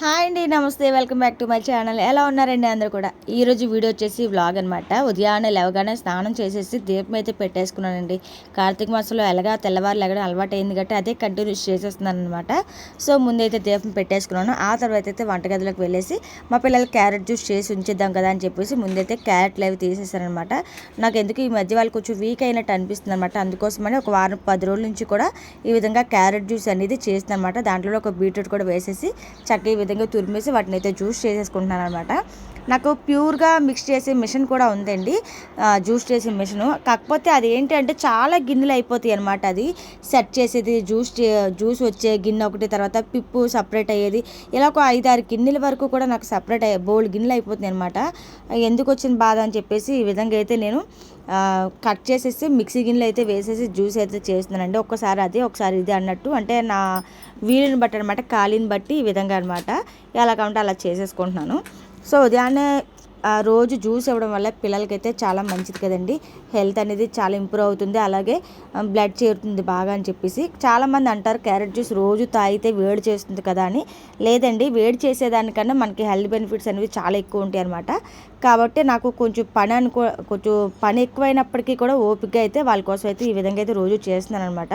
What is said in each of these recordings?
Hi అండి నమస్తే welcome back to my channel. ఎలా ఉన్నారండి అందరూ కూడా? ఈరోజు వీడియో వచ్చేసి వ్లాగ్ అనమాట ఉదయాన్నే లేవగానే స్నానం చేసేసి దీపం అయితే పెట్టేసుకున్నానండి. కార్తీక మాసంలో ఎలాగా తెల్లవారు లేగడం అలవాటు అయింది కాబట్టి అదే కంటిన్యూస్ చేసేస్తున్నాను అనమాట సో ముందైతే దీపం పెట్టేసుకున్నాను. ఆ తర్వాత అయితే వంటగదిలోకి వెళ్ళేసి మా పిల్లలు క్యారెట్ జ్యూస్ చేసి ఉంచేద్దాం కదా అని చెప్పేసి ముందైతే క్యారెట్లు అవి తీసేసారనమాట నాకు ఎందుకు ఈ మధ్య వాళ్ళు కొంచెం వీక్ అయినట్టు అనిపిస్తుంది అనమాట అందుకోసమని ఒక వారం పది రోజుల నుంచి కూడా ఈ విధంగా క్యారెట్ జ్యూస్ అనేది చేస్తుంది అనమాట దాంట్లో ఒక బీట్రూట్ కూడా వేసేసి చక్కగా విధంగా తురిమేసి వాటిని అయితే జ్యూస్ చేసేసుకుంటున్నాను అనమాట నాకు ప్యూర్గా మిక్స్ చేసే మిషన్ కూడా ఉందండి. జ్యూస్ చేసే మిషన్. కాకపోతే అది ఏంటంటే చాలా గిన్నెలు అయిపోతాయి అనమాట అది. సెట్ చేసేది జ్యూస్ జ్యూస్ వచ్చే గిన్నె ఒకటి తర్వాత పిప్పు సపరేట్ అయ్యేది. ఇలా ఒక ఐదు ఆరు గిన్నెల వరకు కూడా నాకు సపరేట్ అయ్యే బోల్డ్ గిన్నెలు అయిపోతుంది అనమాట ఎందుకు వచ్చిన బాధ అని చెప్పేసి ఈ విధంగా అయితే నేను కట్ చేసేసి మిక్సీ గిన్నెలు అయితే వేసేసి జ్యూస్ అయితే చేస్తున్నానండి. ఒక్కసారి అది ఒకసారి ఇది అన్నట్టు. అంటే నా వీలుని బట్టి అనమాట ఖాళీని బట్టి ఈ విధంగా అనమాట ఎలా కావాలంటే అలా చేసేసుకుంటున్నాను. సో ఉదయాన్నే ఆ, రోజు జ్యూస్ ఇవ్వడం వల్ల పిల్లలకైతే చాలా మంచిది కదండి. హెల్త్ అనేది చాలా ఇంప్రూవ్ అవుతుంది. అలాగే బ్లడ్ చేరుతుంది బాగా అని చెప్పేసి. చాలామంది అంటారు క్యారెట్ జ్యూస్ రోజు తాగితే వేడి చేస్తుంది కదా అని. లేదండి వేడి చేసేదానికన్నా మనకి హెల్త్ బెనిఫిట్స్ అనేవి చాలా ఎక్కువ ఉంటాయి అనమాట కాబట్టి నాకు కొంచెం పని అనుకో కొంచెం పని ఎక్కువైనప్పటికీ కూడా ఓపిక అయితే వాళ్ళ కోసం అయితే ఈ విధంగా అయితే రోజు చేస్తున్నాను అనమాట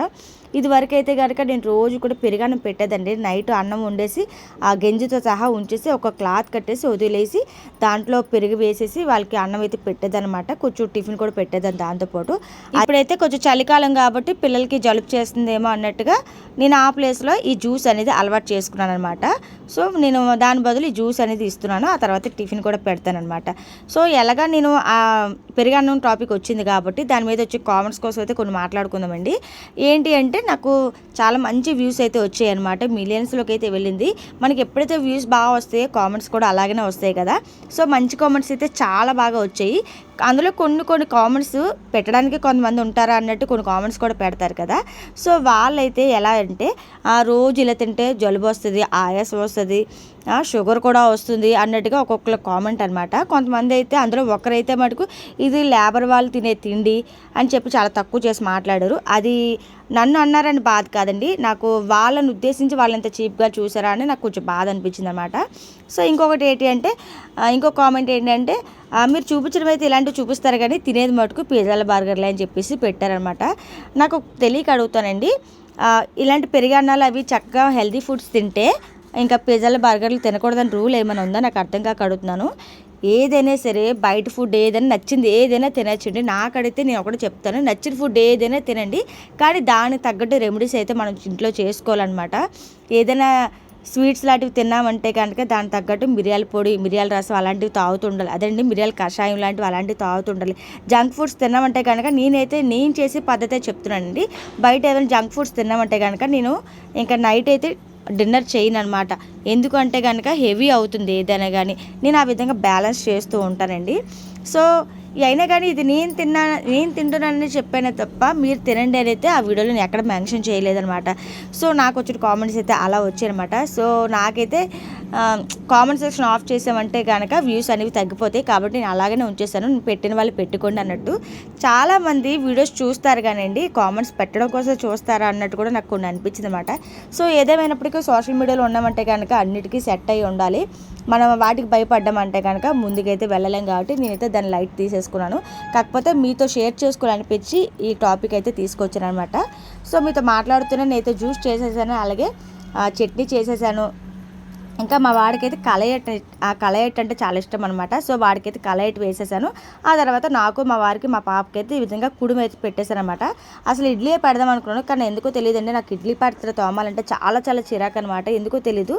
ఇదివరకు అయితే కనుక నేను రోజు కూడా పెరుగన్నం పెట్టేదండి. నైట్ అన్నం వండేసి ఆ గంజితో సహా ఉంచేసి ఒక క్లాత్ కట్టేసి వదిలేసి దాంట్లో పెరుగు వేసేసి వాళ్ళకి అన్నం అయితే పెట్టేదన్నమాట. కొంచెం టిఫిన్ కూడా పెట్టేదాన్ని దాంతోపాటు ఇప్పుడైతే కొంచెం చలికాలం కాబట్టి పిల్లలకి జలుబు చేస్తుందేమో అన్నట్టుగా నేను ఆ ప్లేస్లో ఈ జ్యూస్ అనేది అలవాటు చేసుకున్నాను అనమాట సో నేను దాని బదులు ఈ జ్యూస్ అనేది ఇస్తున్నాను. ఆ తర్వాత టిఫిన్ కూడా పెడతాను అనమాట సో ఎలాగా నేను ఆ పెరుగన్నం టాపిక్ వచ్చింది కాబట్టి దాని మీద వచ్చి కామెంట్స్ కోసం అయితే కొన్ని మాట్లాడుకుందామండి. ఏంటి అంటే నాకు చాలా మంచి వ్యూస్ అయితే వచ్చాయి అనమాట మిలియన్స్లోకి అయితే వెళ్ళింది. మనకి ఎప్పుడైతే వ్యూస్ బాగా వస్తాయో కామెంట్స్ కూడా అలాగనే వస్తాయి కదా. సో మంచి కామెంట్స్ అయితే చాలా బాగా వచ్చాయి. అందులో కొన్ని కొన్ని కామెంట్స్ పెట్టడానికి కొంతమంది ఉంటారా అన్నట్టు కొన్ని కామెంట్స్ కూడా పెడతారు కదా. సో వాళ్ళైతే ఎలా అంటే ఆ రోజు ఇలా తింటే జలుబు వస్తుంది ఆయాసం వస్తుంది షుగర్ కూడా వస్తుంది అన్నట్టుగా ఒక్కొక్కరు కామెంట్ అనమాట కొంతమంది అయితే అందులో ఒకరైతే మటుకు ఇది లేబర్ వాళ్ళు తినే తిండి అని చెప్పి చాలా తక్కువ చేసి మాట్లాడారు. అది నన్ను అన్నారని బాధ కాదండి. నాకు వాళ్ళని ఉద్దేశించి వాళ్ళంత చీప్గా చూసారా అని నాకు కొంచెం బాధ అనిపించింది అనమాట సో ఇంకొకటి ఏంటి అంటే ఇంకో కామెంట్ ఏంటంటే మీరు చూపించడం అయితే ఇలాంటివి చూపిస్తారు కానీ తినేది మటుకు పిజ్జాల బర్గర్లు అని చెప్పేసి పెట్టారనమాట నాకు తెలియక అడుగుతానండి. ఇలాంటి పెరిగన్నాలు అవి చక్కగా హెల్దీ ఫుడ్స్ తింటే ఇంకా పిజ్జాలు బర్గర్లు తినకూడదని రూల్ ఏమైనా ఉందా? నాకు అర్థం కాక అడుగుతున్నాను. ఏదైనా సరే బయట ఫుడ్ ఏదైనా నచ్చింది ఏదైనా తినచ్చండి. నాకడితే నేను ఒకటి చెప్తాను నచ్చిన ఫుడ్ ఏదైనా తినండి. కానీ దానికి తగ్గట్టు రెమెడీస్ అయితే మనం ఇంట్లో చేసుకోవాలన్నమాట. ఏదైనా స్వీట్స్ లాంటివి తిన్నామంటే కనుక దానికి తగ్గట్టు మిరియాల పొడి మిరియాల రసం అలాంటివి తాగుతుండాలి అదండి మిరియాల కషాయం లాంటివి అలాంటివి తాగుతుండాలి జంక్ ఫుడ్స్ తిన్నామంటే కనుక నేనైతే నేను చేసే పద్ధతే చెప్తున్నానండి. బయట ఏదైనా జంక్ ఫుడ్స్ తిన్నామంటే కనుక నేను ఇంకా నైట్ అయితే డిన్నర్ చేయను అనమాట ఎందుకంటే కనుక హెవీ అవుతుంది ఏదైనా కానీ నేను ఆ విధంగా బ్యాలెన్స్ చేస్తూ ఉంటానండి. సో అయినా కానీ ఇది నేను తిన్నా నేను తింటున్నానని చెప్పానే తప్ప మీరు తినండి అని అయితే ఆ వీడియోలో నేను ఎక్కడ మెన్షన్ చేయలేదనమాట సో నాకు వచ్చిన కామెంట్స్ అయితే అలా వచ్చాయనమాట సో నాకైతే కామెంట్ సెక్షన్ ఆఫ్ చేసామంటే కనుక వ్యూస్ అనేవి తగ్గిపోతాయి. కాబట్టి నేను అలాగనే ఉంచేసాను నేను పెట్టిన వాళ్ళు పెట్టుకోండి అన్నట్టు. చాలామంది వీడియోస్ చూస్తారు కానివ్వండి కామెంట్స్ పెట్టడం కోసం చూస్తారా అన్నట్టు కూడా నాకు కొన్ని అనిపించింది అనమాట సో ఏదేమైనప్పటికీ సోషల్ మీడియాలో ఉన్నామంటే కనుక అన్నిటికీ సెట్ అయ్యి ఉండాలి. మనం వాటికి భయపడ్డామంటే కనుక ముందుకైతే వెళ్ళలేం కాబట్టి నేనైతే దాన్ని లైట్ తీసేసుకున్నాను. కాకపోతే మీతో షేర్ చేసుకోవాలనిపించి ఈ టాపిక్ అయితే తీసుకొచ్చాను అనమాట సో మీతో మాట్లాడుతూనే నేనైతే జ్యూస్ చేసేసాను. అలాగే చట్నీ చేసేసాను. ఇంకా మా వాడికైతే కలయట్ ఆ కలయట్ అంటే చాలా ఇష్టం అనమాట సో వాడికైతే కలయట్ వేసేసాను. ఆ తర్వాత నాకు మా వారికి మా పాపకి అయితే ఈ విధంగా కుడుము అయితే పెట్టేశాను అనమాట అసలు ఇడ్లీ పెడదాం అనుకున్నాను. కానీ ఎందుకో తెలియదండి. నాకు ఇడ్లీ పాత్ర తోమాలంటే చాలా చాలా చిరాకు అనమాట ఎందుకో తెలీదు.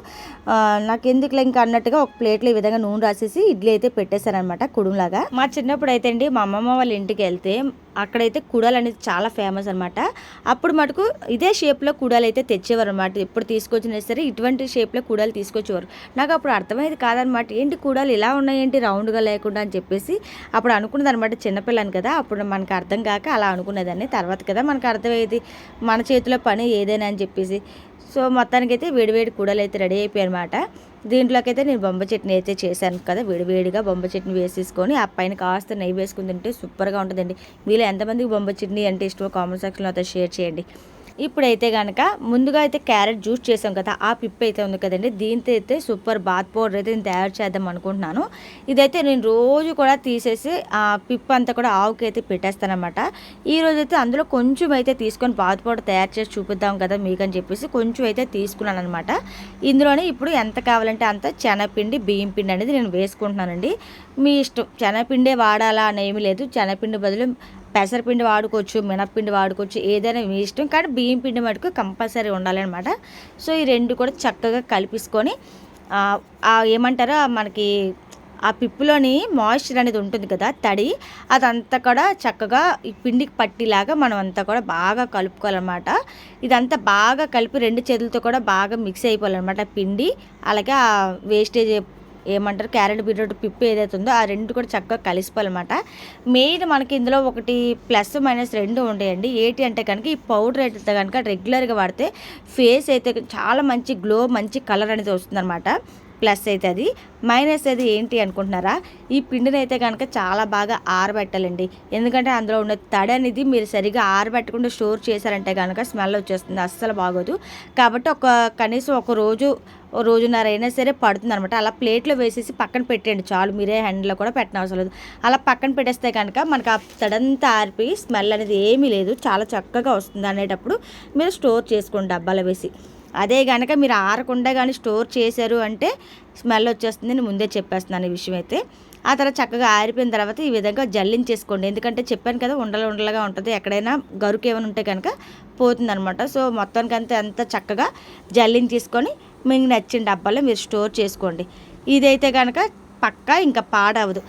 నాకు ఎందుకు ఇంకా అన్నట్టుగా ఒక ప్లేట్లో ఈ విధంగా నూనె రాసేసి ఇడ్లీ అయితే పెట్టేశాను అనమాట కుడుములాగా. మా చిన్నప్పుడు అయితే అండి మా అమ్మమ్మ వాళ్ళ ఇంటికి వెళ్తే అక్కడైతే కుడాలు అనేది చాలా ఫేమస్ అనమాట అప్పుడు మటుకు ఇదే షేప్లో కుడాలు అయితే తెచ్చేవారు అనమాట ఎప్పుడు తీసుకొచ్చినా సరే ఇటువంటి షేప్లో కుడాలు తీసుకొచ్చేవారు. నాకు అప్పుడు అర్థమయ్యేది కాదనమాట ఏంటి కుడాలు ఇలా ఉన్నాయేంటి? రౌండ్గా లేకుండా అని చెప్పేసి అప్పుడు అనుకున్నది అనమాట చిన్నపిల్లని కదా. అప్పుడు మనకు అర్థం కాక అలా అనుకునేదాన్ని. తర్వాత కదా మనకు అర్థమయ్యేది. మన చేతిలో పని ఏదైనా అని చెప్పేసి. సో మొత్తానికైతే వేడివేడి కూడలు అయితే రెడీ అయిపోయాయి అనమాట దీంట్లోకైతే నేను బొంబ చట్నీ అయితే చేశాను కదా వేడివేడిగా బొమ్మ చట్నీ వేసేసుకొని ఆ పైన కాస్త నెయ్యి వేసుకుని తింటే సూపర్గా ఉంటుందండి. మీలో ఎంతమందికి బొంబ చట్నీ అంటే ఇష్టమో కామెంట్ సెక్షన్లో అయితే షేర్ చేయండి. ఇప్పుడైతే కనుక ముందుగా అయితే క్యారెట్ జ్యూస్ చేసాం కదా ఆ పిప్ అయితే ఉంది కదండి. దీంతో అయితే సూపర్ బాత్ పౌడర్ అయితే నేను తయారు చేద్దాం అనుకుంటున్నాను. ఇదైతే నేను రోజు కూడా తీసేసి ఆ పిప్ అంతా కూడా ఆవుకి అయితే పెట్టేస్తానమాట ఈ అయితే అందులో కొంచెం అయితే తీసుకొని బాత్ పౌడర్ తయారు చేసి చూపిద్దాం కదా మీకు అని చెప్పేసి కొంచెం అయితే తీసుకున్నాను అనమాట ఇందులోనే ఇప్పుడు ఎంత కావాలంటే అంత శనగపిండి బియ్యం పిండి అనేది నేను వేసుకుంటున్నానండి. మీ ఇష్టం. శనగపిండే వాడాలా అని ఏమీ లేదు. శనగపిండి బదులు పెసరపిండి వాడుకోవచ్చు మినప్పిండి వాడుకోవచ్చు ఏదైనా మీ ఇష్టం. కానీ బియ్యం పిండి మటుకు కంపల్సరీ ఉండాలన్నమాట. సో ఈ రెండు కూడా చక్కగా కలిపించుకొని ఏమంటారో మనకి ఆ పిప్పులోని మాయిశ్చర్ అనేది ఉంటుంది కదా తడి అదంతా కూడా చక్కగా ఈ పిండికి పట్టిలాగా మనం అంతా కూడా బాగా కలుపుకోవాలన్నమాట. ఇదంతా బాగా కలిపి రెండు చేతులతో కూడా బాగా మిక్స్ అయిపోవాలన్నమాట పిండి అలాగే ఆ వేస్టేజ్ ఏమంటారు క్యారెట్ బీట్రూట్ పిప్పు ఏదైతే ఉందో ఆ రెండు కూడా చక్కగా కలిసిపోవాలన్నమాట. మెయిన్ మనకి ఇందులో ఒకటి ప్లస్ మైనస్ రెండు ఉండేయండి. ఏంటి అంటే కనుక ఈ పౌడర్ అయితే కనుక రెగ్యులర్గా వాడితే ఫేస్ అయితే చాలా మంచి గ్లో మంచి కలర్ అనేది వస్తుందన్నమాట. ప్లస్ అయితే అది. మైనస్ అది ఏంటి అనుకుంటున్నారా? ఈ పిండిని అయితే కనుక చాలా బాగా ఆరబెట్టాలండి. ఎందుకంటే అందులో ఉన్న తడి అనేది మీరు సరిగా ఆరబెట్టకుండా స్టోర్ చేశారంటే కనుక స్మెల్ వచ్చేస్తుంది అస్సలు బాగోదు. కాబట్టి ఒక కనీసం ఒక రోజు రోజున్నర అయినా సరే పడుతుంది అనమాట అలా ప్లేట్లో వేసేసి పక్కన పెట్టండి చాలు మీరే హ్యాండ్లో కూడా పెట్టనవసరం లేదు. అలా పక్కన పెట్టేస్తే కనుక మనకు ఆ తడంతా ఆరిపి స్మెల్ అనేది ఏమీ లేదు. చాలా చక్కగా వస్తుంది అనేటప్పుడు మీరు స్టోర్ చేసుకోండి డబ్బాలో వేసి. అదే కనుక మీరు ఆరకుండా కానీ స్టోర్ చేశారు అంటే స్మెల్ వచ్చేస్తుంది అని ముందే చెప్పేస్తున్నాను ఈ విషయం అయితే. ఆ తర్వాత చక్కగా ఆరిపోయిన తర్వాత ఈ విధంగా జల్లించేసుకోండి. ఎందుకంటే చెప్పాను కదా ఉండలు ఉండలుగా ఉంటుంది. ఎక్కడైనా గరుకు ఏమైనా ఉంటే కనుక పోతుందనమాట సో మొత్తానికి అంత ఎంత చక్కగా జల్లించేసుకొని మీకు నచ్చిన డబ్బాలో మీరు స్టోర్ చేసుకోండి. ఇదైతే కనుక పక్కా ఇంకా పాడవదు.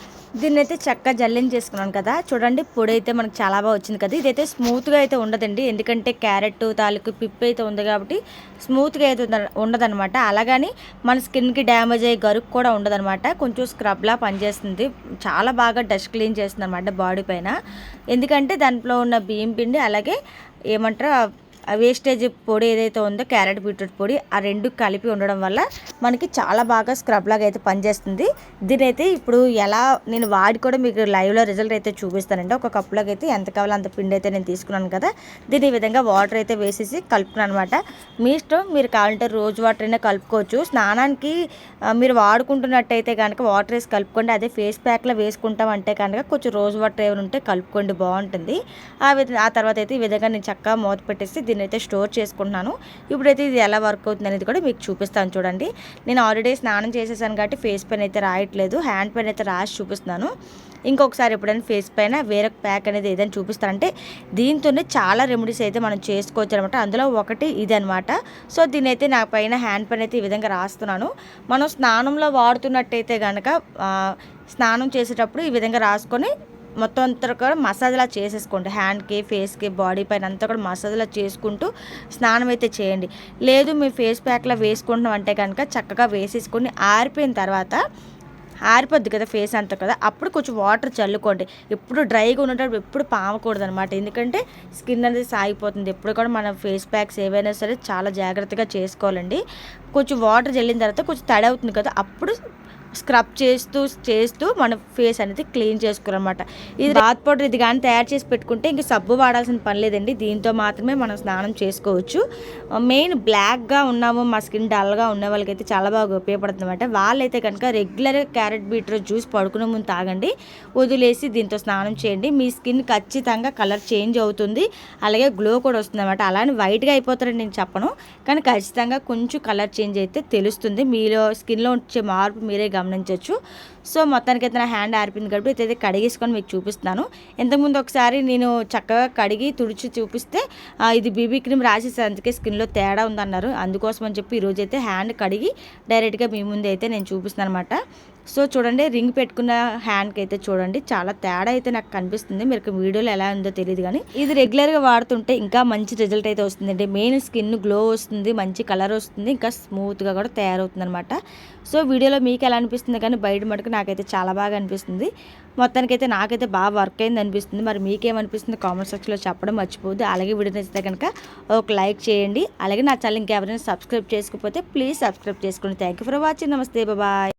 దీన్ని అయితే చక్కగా జల్లింగ్ చేసుకున్నాను కదా చూడండి పొడి అయితే మనకు చాలా బాగా వచ్చింది కదా ఇదైతే స్మూత్గా అయితే ఉండదండి ఎందుకంటే క్యారెట్ తాలూకు పిప్పు అయితే ఉంది కాబట్టి స్మూత్గా అయితే ఉండదనమాట అలాగని మన స్కిన్కి డ్యామేజ్ అయ్యి గరుకు కూడా ఉండదనమాట కొంచెం స్క్రబ్లా పనిచేస్తుంది చాలా బాగా డస్ట్ క్లీన్ చేస్తుంది అనమాట బాడీ పైన. ఎందుకంటే దాంట్లో ఉన్న బియ్యం పిండి అలాగే ఏమంటారు వేస్టేజ్ పొడి ఏదైతే ఉందో క్యారెట్ బీట్రూట్ పొడి ఆ రెండు కలిపి ఉండడం వల్ల మనకి చాలా బాగా స్క్రబ్ లాగా అయితే పనిచేస్తుంది. దీని అయితే ఇప్పుడు ఎలా నేను వాడి కూడా మీకు లైవ్లో రిజల్ట్ అయితే చూపిస్తానండి. ఒక కప్పులోకి అయితే ఎంత కావాలో అంత పిండి అయితే నేను తీసుకున్నాను కదా. దీని ఈ విధంగా వాటర్ అయితే వేసేసి కలుపుకున్నాను అనమాట మీ ఇష్టం మీరు కావాలంటే రోజు వాటర్ అయినా కలుపుకోవచ్చు. స్నానానికి మీరు వాడుకుంటున్నట్టయితే కనుక వాటర్ వేసి కలుపుకోండి. అదే ఫేస్ ప్యాక్లో వేసుకుంటాం అంటే కనుక కొంచెం రోజు వాటర్ ఏమైనా ఉంటే కలుపుకోండి బాగుంటుంది. ఆ విధంగా ఆ తర్వాత అయితే ఈ విధంగా నేను చక్కగా మూత పెట్టేసి దీన్ని అయితే స్టోర్ చేసుకుంటున్నాను. ఇప్పుడైతే ఇది ఎలా వర్క్ అవుతుంది అనేది కూడా మీకు చూపిస్తాను చూడండి. నేను ఆల్రెడీ స్నానం చేసేసాను కాబట్టి ఫేస్ పైన అయితే రాయట్లేదు. హ్యాండ్ పైన అయితే రాసి చూపిస్తున్నాను. ఇంకొకసారి ఎప్పుడైనా ఫేస్ పైన వేరే ప్యాక్ అనేది ఏదైనా చూపిస్తారంటే దీంతోనే చాలా రెమెడీస్ అయితే మనం చేసుకోవచ్చు అనమాట అందులో ఒకటి ఇది అనమాట సో దీని అయితే నా పైన హ్యాండ్ పైన అయితే ఈ విధంగా రాస్తున్నాను. మనం స్నానంలో వాడుతున్నట్టయితే కనుక స్నానం చేసేటప్పుడు ఈ విధంగా రాసుకొని మొత్తం అంతా కూడా మసాజ్లా చేసేసుకోండి. హ్యాండ్కి ఫేస్కి బాడీ పైన అంతా కూడా మసాజ్లా చేసుకుంటూ స్నానం అయితే చేయండి. లేదు మీ ఫేస్ ప్యాక్లో వేసుకుంటున్నాం అంటే కనుక చక్కగా వేసేసుకొని ఆరిపోయిన తర్వాత ఆరిపోద్ది కదా ఫేస్ అంతా కదా అప్పుడు కొంచెం వాటర్ చల్లుకోండి. ఎప్పుడు డ్రైగా ఉండేటప్పుడు ఎప్పుడు పామకూడదు అనమాట ఎందుకంటే స్కిన్ అనేది సాగిపోతుంది. ఎప్పుడు కూడా మన ఫేస్ ప్యాక్స్ ఏవైనా సరే చాలా జాగ్రత్తగా చేసుకోవాలండి. కొంచెం వాటర్ చల్లిన తర్వాత కొంచెం తడి అవుతుంది కదా అప్పుడు స్క్రబ్ చేస్తూ చేస్తూ మన ఫేస్ అనేది క్లీన్ చేసుకోవాలన్నమాట. ఇది బాత్ పౌడర్ ఇది కానీ తయారు చేసి పెట్టుకుంటే ఇంక సబ్బు వాడాల్సిన పని లేదండి. దీంతో మాత్రమే మనం స్నానం చేసుకోవచ్చు. మెయిన్ బ్లాక్గా ఉన్నాము మా స్కిన్ డల్గా ఉన్న వాళ్ళకైతే చాలా బాగా ఉపయోగపడుతుంది అనమాట వాళ్ళైతే కనుక రెగ్యులర్ క్యారెట్ బీట్రూట్ జ్యూస్ పడుకునే ముందు తాగండి. వదిలేసి దీంతో స్నానం చేయండి. మీ స్కిన్ ఖచ్చితంగా కలర్ చేంజ్ అవుతుంది. అలాగే గ్లో కూడా వస్తుంది అనమాట అలానే వైట్గా అయిపోతారని నేను చెప్పను. కానీ ఖచ్చితంగా కొంచెం కలర్ చేంజ్ అయితే తెలుస్తుంది. మీలో స్కిన్లో వచ్చే మార్పు మీరే గమనించవచ్చు సో మొత్తానికి అయితే నా హ్యాండ్ ఆరిపోయింది కాబట్టి అయితే కడిగేసుకొని మీకు చూపిస్తున్నాను. ఇంతకుముందు ఒకసారి నేను చక్కగా కడిగి తుడిచి చూపిస్తే ఇది బీబీ క్రీమ్ రాసేసి అందుకే స్కిన్లో తేడా ఉందన్నారు. అందుకోసం అని చెప్పి ఈరోజు అయితే హ్యాండ్ కడిగి డైరెక్ట్గా మీ ముందు అయితే నేను చూపిస్తున్నాను అనమాట సో చూడండి రింగ్ పెట్టుకున్న హ్యాండ్కి అయితే చూడండి. చాలా తేడా అయితే నాకు కనిపిస్తుంది. మీరు వీడియోలో ఎలా ఉందో తెలియదు కానీ ఇది రెగ్యులర్గా వాడుతుంటే ఇంకా మంచి రిజల్ట్ అయితే వస్తుందండి. మెయిన్ స్కిన్ గ్లో వస్తుంది మంచి కలర్ వస్తుంది ఇంకా స్మూత్గా కూడా తయారవుతుంది అనమాట సో వీడియోలో మీకు ఎలా అనిపిస్తుంది కానీ బయట మటుకు నాకైతే చాలా బాగా అనిపిస్తుంది. మొత్తానికైతే నాకైతే బాగా వర్క్ అయింది అనిపిస్తుంది. మరి మీకేమనిపిస్తుంది కామెంట్ సెక్షన్లో చెప్పడం మర్చిపోద్దు అలాగే వీడియో నచ్చితే కనుక ఒక లైక్ చేయండి. అలాగే నా ఛానల్ ఇంకెవరైనా సబ్స్క్రైబ్ చేసుకోకపోతే ప్లీజ్ సబ్స్క్రైబ్ చేసుకోండి. థ్యాంక్ యూ ఫర్ వాచింగ్ నమస్తే బాయ్